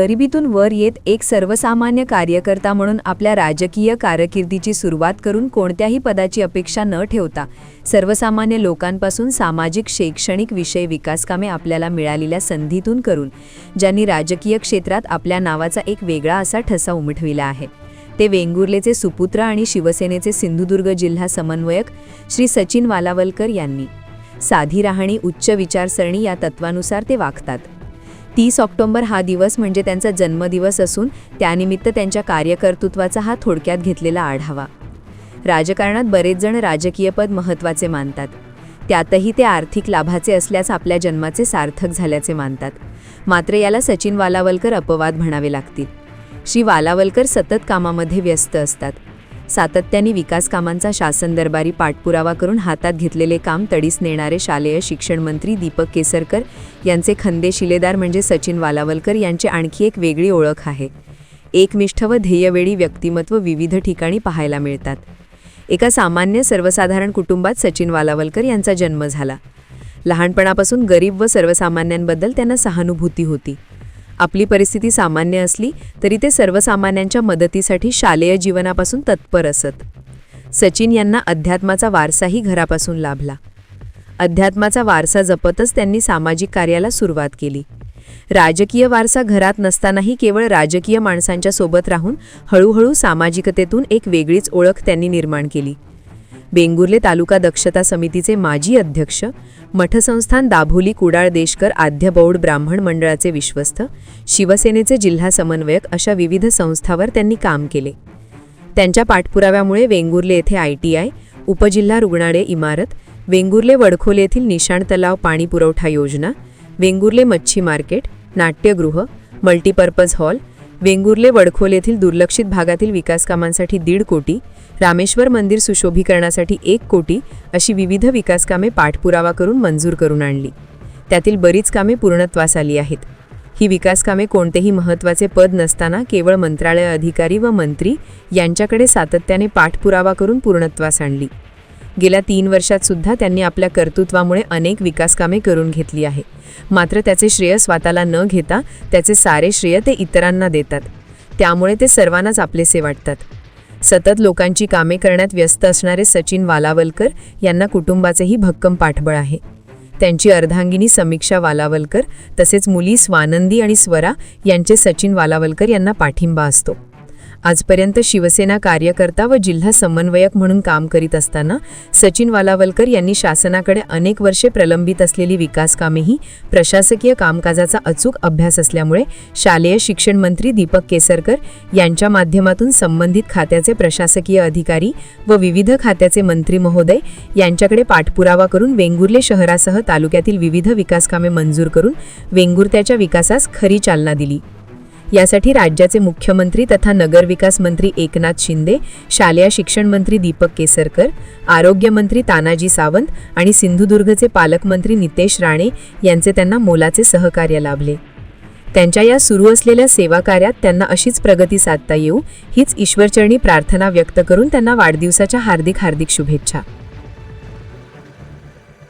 गरिबीतून वर येत एक सर्वसामान्य कार्यकर्ता म्हणून आपल्या राजकीय कारकिर्दीची सुरुवात करून कोणत्याही पदाची अपेक्षा न ठेवता सर्वसामान्य लोकांपासून सामाजिक शैक्षणिक विषय विकासकामे आपल्याला मिळालेल्या संधीतून करून ज्यांनी राजकीय क्षेत्रात आपल्या नावाचा एक वेगळा असा ठसा उमटविला आहे. ते वेंगुर्लेचे सुपुत्र आणि शिवसेनेचे सिंधुदुर्ग जिल्हा समन्वयक श्री सचिन वालावलकर यांनी. साधी राहणी उच्च विचारसरणी या तत्वानुसार ते वागतात. तीस ऑक्टोंबर हा दिवस म्हणजे त्यांचा जन्मदिवस असून त्यानिमित्त त्यांच्या कार्यकर्तृत्वाचा हा थोडक्यात घेतलेला आढावा. राजकारणात बरेच जण राजकीय पद महत्त्वाचे मानतात. त्यातही ते आर्थिक लाभाचे असल्यास आपल्या जन्माचे सार्थक झाल्याचे मानतात. मात्र याला सचिन वालावलकर अपवाद म्हणावे लागतील. श्री वालावलकर सतत कामामध्ये व्यस्त असतात. सातत्याने विकास कामांचा शासन दरबारी पाठपुरावा करून हातात घेतलेले काम तडीस नेणारे शालेय शिक्षण मंत्री दीपक केसरकर यांचे खंदे शिलेदार म्हणजे सचिन वालावलकर यांची आणखी एक वेगळी ओळख आहे. एकनिष्ठ व ध्येयवेळी व्यक्तिमत्व विविध ठिकाणी पाहायला मिळतात. एका सामान्य सर्वसाधारण कुटुंबात सचिन वालावलकर यांचा जन्म झाला. लहानपणापासून गरीब व सर्वसामान्यांबद्दल त्यांना सहानुभूती होती. आपली परिस्थिती सामान्य असली तरी ते सर्वसामान्यांच्या मदतीसाठी शालेय जीवनापासून तत्पर असत. सचिन यांना अध्यात्माचा वारसाही घरापासून लाभला. अध्यात्माचा वारसा जपतच त्यांनी सामाजिक कार्याला सुरुवात केली. राजकीय वारसा घरात नसतानाही केवळ राजकीय माणसांच्या सोबत राहून हळूहळू सामाजिकतेतून एक वेगळीच ओळख त्यांनी निर्माण केली. बेंगुर्ले तालुका दक्षता समितीचे माजी अध्यक्ष मठसंस्थान दाभोली कुडाळ देशकर आद्य बौड ब्राह्मण मंडळाचे विश्वस्त शिवसेनेचे जिल्हा समन्वयक अशा विविध संस्थावर त्यांनी काम केले. त्यांच्या पाठपुराव्यामुळे वेंगुर्ले येथे आय टी आय उपजिल्हा रुग्णालय इमारत वेंगुर्ले वडखोले येथील निशाण तलाव पाणी पुरवठा योजना वेंगुर्ले मच्छी मार्केट नाट्यगृह मल्टीपर्पज हॉल वेंगुर्ले वडखोल येथील दुर्लक्षित भागातील विकासकामांसाठी दीड कोटी रामेश्वर मंदिर सुशोभीकरणासाठी एक कोटी अशी विविध विकासकामे पाठपुरावा करून मंजूर करून आणली. त्यातील बरीच कामे पूर्णत्वास आली आहेत. ही विकासकामे कोणतेही महत्त्वाचे पद नसताना केवळ मंत्रालय अधिकारी व मंत्री यांच्याकडे सातत्याने पाठपुरावा करून पूर्णत्वास आणली. गेल्या तीन वर्षात सुद्धा त्यांनी आपल्या कर्तृत्वामुळे अनेक विकासकामे करून घेतली आहे. मात्र त्याचे श्रेय स्वतःला न घेता त्याचे सारे श्रेय ते इतरांना देतात. त्यामुळे ते सर्वांनाच आपलेसे वाटतात. सतत लोकांची कामे करण्यात व्यस्त असणारे सचिन वालावलकर यांना कुटुंबाचेही भक्कम पाठबळ आहे. त्यांची अर्धांगिनी समीक्षा वालावलकर तसेच मुली स्वानंदी आणि स्वरा यांचे सचिन वालावलकर यांना पाठिंबा असतो. आजपर्यंत शिवसेना कार्यकर्ता व जिल्हा समन्वयक म्हणून काम करीत असताना सचिन वालावलकर यांनी शासनाकडे अनेक वर्षे प्रलंबित असलेली विकासकामेही प्रशासकीय कामकाजाचा अचूक अभ्यास असल्यामुळे शालेय शिक्षण मंत्री दीपक केसरकर यांच्या माध्यमातून संबंधित खात्याचे प्रशासकीय अधिकारी व विविध खात्याचे मंत्री महोदय यांच्याकडे पाठपुरावा करून वेंगुर्ले शहरासह तालुक्यातील विविध विकासकामे मंजूर करून वेंगुर्त्याच्या विकासास खरी चालना दिली. यासाठी राज्याचे मुख्यमंत्री तथा नगरविकास मंत्री एकनाथ शिंदे शालेय शिक्षण मंत्री दीपक केसरकर आरोग्यमंत्री तानाजी सावंत आणि सिंधुदुर्गचे पालकमंत्री नितेश राणे यांचे त्यांना मोलाचे सहकार्य लाभले. त्यांच्या या सुरू असलेल्या सेवा कार्यात त्यांना अशीच प्रगती साधता येऊ हीच ईश्वरचरणी प्रार्थना व्यक्त करून त्यांना वाढदिवसाच्या हार्दिक हार्दिक शुभेच्छा.